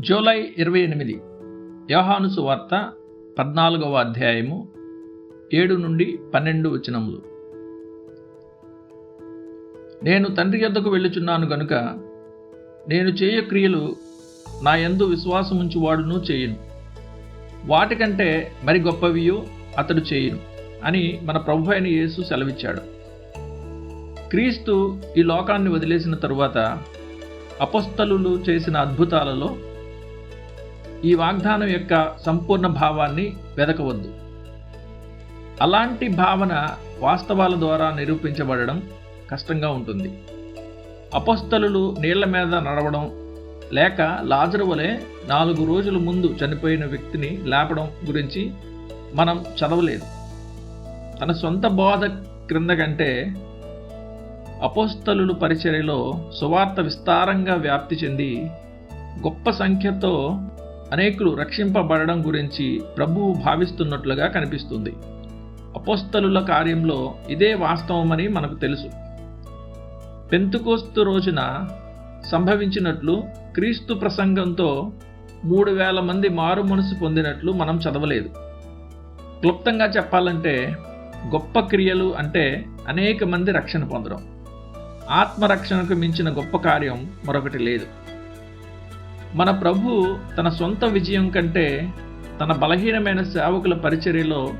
July ఇరవై ఎనిమిది యోహాను సువార్త పద్నాలుగవ అధ్యాయము ఏడు నుండి పన్నెండు వచనములు. నేను తండ్రి యొద్దకు వెళ్ళుచున్నాను గనుక నేను చేయ క్రియలు నా యందు విశ్వాసముంచువాడును చేయును. వాటికంటే మరి గొప్పవియు అతడు చేయును అని మన ప్రభు అయిన యేసు సెలవిచ్చాడు. క్రీస్తు ఈ లోకాన్ని వదిలేసిన తరువాత అపస్తలు చేసిన అద్భుతాలలో ఈ వాగ్దానం యొక్క సంపూర్ణ భావాన్ని వెదకవద్దు. అలాంటి భావన వాస్తవాల ద్వారా నిరూపించబడడం కష్టంగా ఉంటుంది. అపస్తలులు నీళ్ళ మీద నడవడం లేక లాజరు వలె నాలుగు రోజుల ముందు చనిపోయిన వ్యక్తిని లేపడం గురించి మనం చదవలేదు. తన సొంత బోధ క్రింద కంటే అపోస్తలు పరిచర్యలో సువార్త విస్తారంగా వ్యాప్తి చెంది గొప్ప సంఖ్యతో అనేకులు రక్షింపబడడం గురించి ప్రభువు భావిస్తున్నట్లుగా కనిపిస్తుంది. అపోస్తలుల కార్యంలో ఇదే వాస్తవమని మనకు తెలుసు. పెంతుకోస్తు రోజున సంభవించినట్లు క్రీస్తు ప్రసంగంతో మూడు వేల మంది మారు మనసు పొందినట్లు మనం చదవలేదు. క్లుప్తంగా చెప్పాలంటే గొప్ప క్రియలు అంటే అనేక మంది రక్షణ పొందడం. ఆత్మరక్షణకు మించిన గొప్ప కార్యం మరొకటి లేదు. మన ప్రభు తన సొంత విజయం కంటే తన బలహీనమైన సేవకుల పరిచర్యలో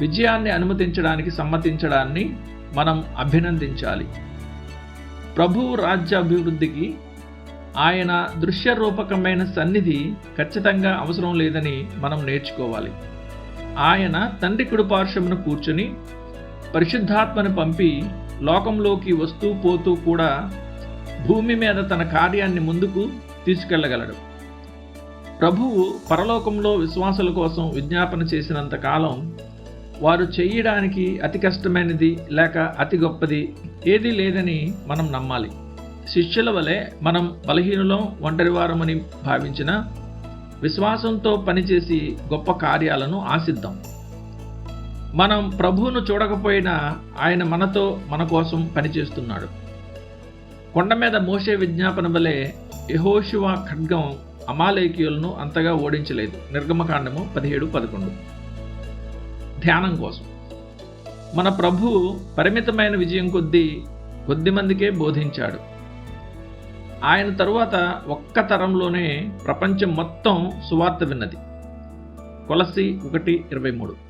విజయాన్ని అనుమతించడానికి సమ్మతించడాన్ని మనం అభినందించాలి. ప్రభు రాజ్య అభివృద్ధికి ఆయన దృశ్యరూపకమైన సన్నిధి ఖచ్చితంగా అవసరం లేదని మనం నేర్చుకోవాలి. ఆయన తండ్రి కుడిపార్శ్వమును కూర్చుని పరిశుద్ధాత్మను పంపి లోకంలోకి వస్తూ పోతూ కూడా భూమి మీద తన కార్యాన్ని ముందుకు తీసుకెళ్ళగలడు. ప్రభువు పరలోకంలో విశ్వాసుల కోసం విజ్ఞాపన చేసినంత కాలం వారు చేయడానికి అతి కష్టమైనది లేక అతి గొప్పది ఏదీ లేదని మనం నమ్మాలి. శిష్యుల వలె మనం బలహీనులం ఒంటరివారమని భావించిన విశ్వాసంతో పనిచేసి గొప్ప కార్యాలను ఆశిద్దాం. మనం ప్రభువును చూడకపోయినా ఆయన మనతో మన కోసం పనిచేస్తున్నాడు. కొండ మీద మోసే విజ్ఞాపన వలె యహోశివా ఖడ్గం అమాలేకీయులను అంతగా ఓడించలేదు. నిర్గమకాండము పదిహేడు పదకొండు. ధ్యానం కోసం. మన ప్రభు పరిమితమైన విజయం కొద్దీ కొద్ది మందికే బోధించాడు. ఆయన తరువాత ఒక్క తరంలోనే ప్రపంచం మొత్తం సువార్త విన్నది. కొలసి ఒకటి ఇరవై మూడు.